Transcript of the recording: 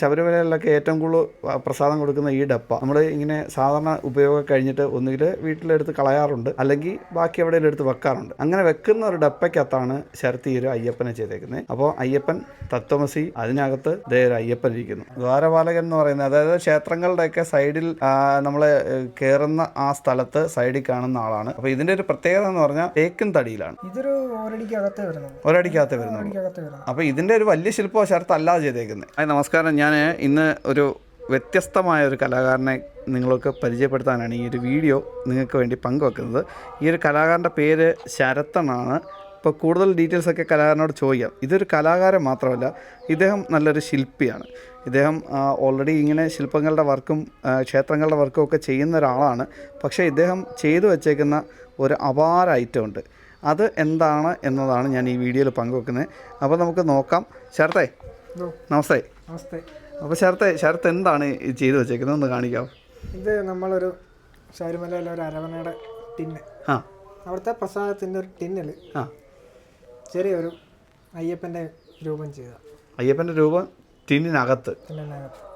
ശബരിമലയിലൊക്കെ ഏറ്റവും കൂടുതൽ പ്രസാദം കൊടുക്കുന്ന ഈ ഡപ്പ. നമ്മൾ ഇങ്ങനെ സാധാരണ ഉപയോഗം കഴിഞ്ഞിട്ട് ഒന്നുകിൽ വീട്ടിലെടുത്ത് കളയാറുണ്ട് അല്ലെങ്കിൽ ബാക്കി എവിടെയെങ്കിലും എടുത്ത് വെക്കാറുണ്ട്. അങ്ങനെ വെക്കുന്ന ഒരു ഡപ്പയ്ക്കകത്താണ് ശരത്ത് ഒരു അയ്യപ്പനെ ചെയ്തേക്കുന്നത് അപ്പോൾ അയ്യപ്പൻ തത്വമസി അതിനകത്ത് ദേ ഒരു അയ്യപ്പൻ ഇരിക്കുന്നു. ദ്വാരപാലകൻ എന്ന് പറയുന്നത് അതായത് ക്ഷേത്രങ്ങളുടെയൊക്കെ സൈഡിൽ നമ്മൾ കയറുന്ന ആ സ്ഥലത്ത് സൈഡിൽ കാണുന്ന ആളാണ്. അപ്പോൾ ഇതിന്റെ ഒരു പ്രത്യേകത എന്ന് പറഞ്ഞാൽ തേക്കും തടിയിലാണ്. ഇതൊരു ഒരടിക്കകത്ത് വരുന്നുള്ളൂ. ഒരടിക്കകത്ത് വരുന്നു അപ്പോൾ ഇതിന്റെ ഒരു വലിയ ശില്പം ശരത്ത് അല്ലാതെ ചെയ്തേക്കുന്നത് ഹായ് നമസ്കാരം ഞാൻ ഇന്ന് ഒരു വ്യത്യസ്തമായ ഒരു കലാകാരനെ നിങ്ങൾക്ക് പരിചയപ്പെടുത്താനാണ് ഈ ഒരു വീഡിയോ നിങ്ങൾക്ക് വേണ്ടി പങ്കുവെക്കുന്നത്. ഈ ഒരു കലാകാരന്റെ പേര് ശരത്തനാണ്. ഇപ്പോൾ കൂടുതൽ ഡീറ്റെയിൽസ് ഒക്കെ കലാകാരനോട് ചോദിക്കാം. ഇതൊരു കലാകാരൻ മാത്രമല്ല ഇദ്ദേഹം നല്ലൊരു ശില്പിയാണ്. ഇദ്ദേഹം ഓൾറെഡി ഇങ്ങനെ ശില്പങ്ങളുടെ വർക്കും ക്ഷേത്രങ്ങളുടെ വർക്കും ഒക്കെ ചെയ്യുന്ന ഒരാളാണ്. പക്ഷേ ഇദ്ദേഹം ചെയ്തു വച്ചേക്കുന്ന ഒരു അപാര ഐറ്റം ഉണ്ട്. അത് എന്താണ് എന്നതാണ് ഞാൻ ഈ വീഡിയോയിൽ പങ്കുവെക്കുന്നത്. അപ്പോൾ നമുക്ക് നോക്കാം. ഇതോ നമസ്തേ. നമസ്തേ. അപ്പോൾ ശരത്തെ ശരത്ത് എന്താണ് ചെയ്തു വെച്ചേക്കുന്നത്? ഒന്ന് കാണിക്കാം ഇത് നമ്മളൊരു ശബരിമലയിലെ ഒരു അരവണയുടെ ടിന്ന് ആ. അവിടുത്തെ പ്രസാദത്തിന്റെ ഒരു ടിന്നിൽ ആ. ചെറിയൊരു അയ്യപ്പന്റെ രൂപം ചെയ്ത. അയ്യപ്പന്റെ രൂപം ടിന്നിനകത്ത്. ടിന്നിനകത്ത്.